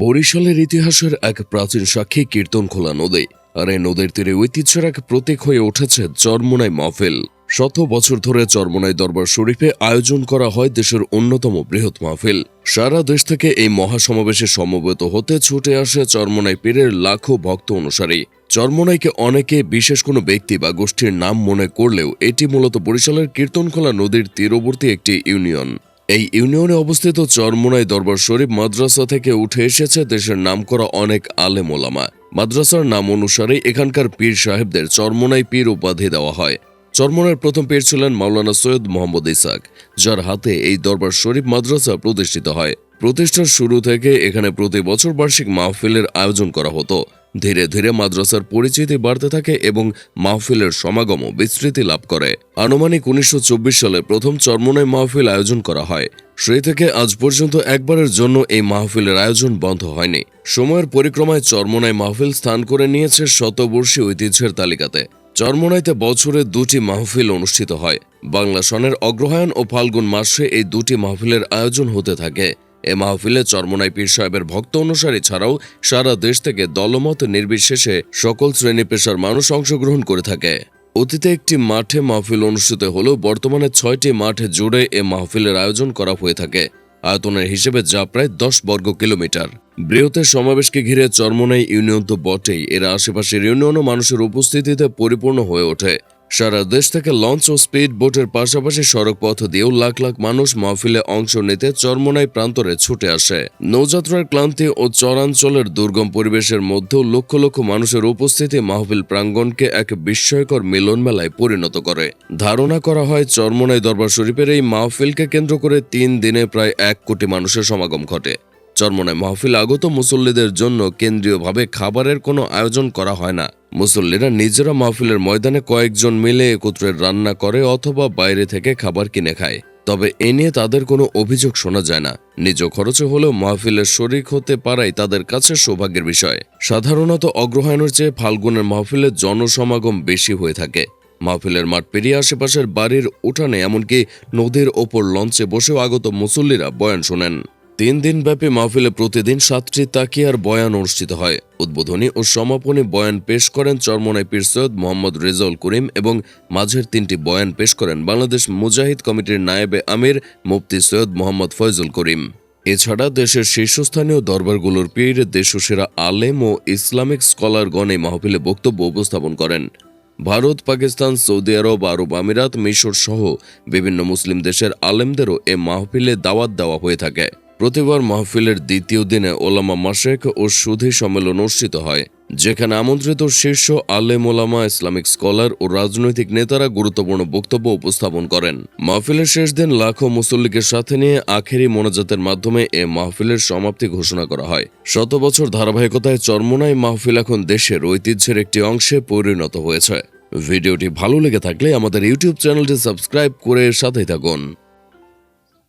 বরিশালের ইতিহাসের এক প্রাচীন সাক্ষী কীর্তনখোলা নদী। আর এই নদীর তীরে ঐতিহ্যের এক প্রতীক হয়ে উঠেছে চরমোনাই মাহফিল। শত বছর ধরে চরমোনাই দরবার শরীফে আয়োজন করা হয় দেশের অন্যতম বৃহৎ মাহফিল। সারা দেশ থেকে এই মহাসমাবেশে সমবেত হতে ছুটে আসে চরমোনাই পীরের লাখো ভক্ত অনুসারী। চরমোনাইকে অনেকে, বিশেষ কোনো ব্যক্তি বা গোষ্ঠীর নাম মনে করলেও এটি মূলত বরিশালের কীর্তনখোলা নদীর তীরবর্তী একটি ইউনিয়ন। এই ইউনিয়নে অবস্থিত চরমোনাই দরবার শরীফ মাদ্রাসা থেকে উঠে এসেছে দেশের নামকরা অনেক আলেম ওলামা। মাদ্রাসার নাম অনুসারে এখানকার পীর সাহেবদের চরমোনাই পীর উপাধি দেওয়া হয়। চরমোনাইয়ের প্রথম পীর ছিলেন মাওলানা সৈয়দ মোহাম্মদ ইসাক, যার হাতে এই দরবার শরীফ মাদ্রাসা প্রতিষ্ঠিত হয়। প্রতিষ্ঠার শুরু থেকে এখানে প্রতি বছর বার্ষিক মাহফিলের আয়োজন করা হতো। ধীরে ধীরে মাদ্রাসার পরিচিতি বাড়তে থাকে এবং মাহফিলের সমাগমও বিস্তৃতি লাভ করে। আনুমানিক উনিশশো চব্বিশ সালে প্রথম চরমোনাই মাহফিল আয়োজন করা হয়। সেই থেকে আজ পর্যন্ত একবারের জন্য এই মাহফিলের আয়োজন বন্ধ হয়নি। সময়ের পরিক্রমায় চরমোনাই মাহফিল স্থান করে নিয়েছে শতবর্ষী ঐতিহ্যের তালিকাতে। চরমোনাইতে বছরে দুটি মাহফিল অনুষ্ঠিত হয়। বাংলা সনের অগ্রহায়ণ ও ফাল্গুন মাসে এই দুটি মাহফিলের আয়োজন হতে থাকে। এ মাহফিলে চরমোনাই পীর সাহেবের ভক্ত অনুসারী ছাড়াও সারা দেশ থেকে দলমত নির্বিশেষে সকল শ্রেণি পেশার মানুষ অংশগ্রহণ করে থাকে। অতীতে একটি মাঠে মাহফিল অনুষ্ঠিত হলেও বর্তমানে ছয়টি মাঠে জুড়ে এ মাহফিলের আয়োজন করা হয়ে থাকে। আয়তনের হিসেবে যা প্রায় দশ বর্গ কিলোমিটার। বৃহতের সমাবেশকে ঘিরে চরমোনাই ইউনিয়ন তো বটেই। এর আশেপাশের ইউনিয়নও মানুষের উপস্থিতিতে পরিপূর্ণ হয়ে ওঠে। সারা দেশ থেকে লঞ্চ ও স্পিড বোটের পাশাপাশি সড়ক পথ দিয়েও লাখ লাখ মানুষ মাহফিলে অংশ নিতে চরমনাই প্রান্তরে ছুটে আসে। নৌযাত্রার ক্লান্তি ও চরাঞ্চলের দুর্গম পরিবেশের মধ্যেও লক্ষ লক্ষ মানুষের উপস্থিতি মাহফিল প্রাঙ্গণকে এক বিস্ময়কর মিলন মেলায় পরিণত করে। ধারণা করা হয়, চরমোনাই দরবার শরীফের এই মাহফিলকে কেন্দ্র করে তিন দিনে প্রায় এক কোটি মানুষের সমাগম ঘটে। চরমনায় মাহফিল আগত মুসল্লিদের জন্য কেন্দ্রীয়ভাবে খাবারের কোনো আয়োজন করা হয় না। মুসল্লিরা নিজেরা মাহফিলের ময়দানে কয়েকজন মিলে একত্রে রান্না করে অথবা বাইরে থেকে খাবার কিনে খায়। তবে এ নিয়ে তাদের কোনো অভিযোগ শোনা যায় না। নিজ খরচে হলেও মাহফিলের শরিক হতে পারাই তাদের কাছে সৌভাগ্যের বিষয়। সাধারণত অগ্রহায়ণের চেয়ে ফাল্গুনের মাহফিলের জনসমাগম বেশি হয়ে থাকে। মাহফিলের মাঠ পেরিয়ে আশেপাশের বাড়ির উঠানে, এমনকি নদীর ওপর লঞ্চে বসেও আগত মুসল্লিরা বয়ান শোনেন। তিন দিন ব্যাপী মাহফিলে প্রতিদিন সাতটি তাকিয়ার বয়ান অনুষ্ঠিত হয়। উদ্বোধনী ও সমাপনী বয়ান পেশ করেন চরমনাই পীর সৈয়দ মোহাম্মদ রেজাউল করিম এবং মাঝের তিনটি বয়ান পেশ করেন বাংলাদেশ মুজাহিদ কমিটির নায়েবে আমির মুফতি সৈয়দ মোহাম্মদ ফয়জুল করিম। এছাড়া দেশের শীর্ষস্থানীয় দরবারগুলোর পীর, দেশসেরা আলেম ও ইসলামিক স্কলারগণ এই মাহফিলে বক্তব্য উপস্থাপন করেন। ভারত, পাকিস্তান, সৌদি আরব আরব আমিরাত, মিশর সহ বিভিন্ন মুসলিম দেশের আলেমদেরও এ মাহফিলে দাওয়াত দেওয়া হয়ে থাকে। প্রতিবার মাহফিলের দ্বিতীয় দিনে ওলামা মাশেক ও সুধী সম্মেলন অনুষ্ঠিত হয়, যেখানে আমন্ত্রিত শীর্ষ আলেম ওলামা, ইসলামিক স্কলার ও রাজনৈতিক নেতারা গুরুত্বপূর্ণ বক্তব্য উপস্থাপন করেন। মাহফিলের শেষ দিন লাখো মুসল্লিকে সাথে নিয়ে আখেরি মোনাজাতের মাধ্যমে এ মাহফিলের সমাপ্তি ঘোষণা করা হয়। শত বছর ধারাবাহিকতায় চরমোনাই মাহফিল এখন দেশের ঐতিহ্যের একটি অংশে পরিণত হয়েছে। ভিডিওটি ভালো লেগে থাকলে আমাদের ইউটিউব চ্যানেলটি সাবস্ক্রাইব করে সাথেই থাকুন।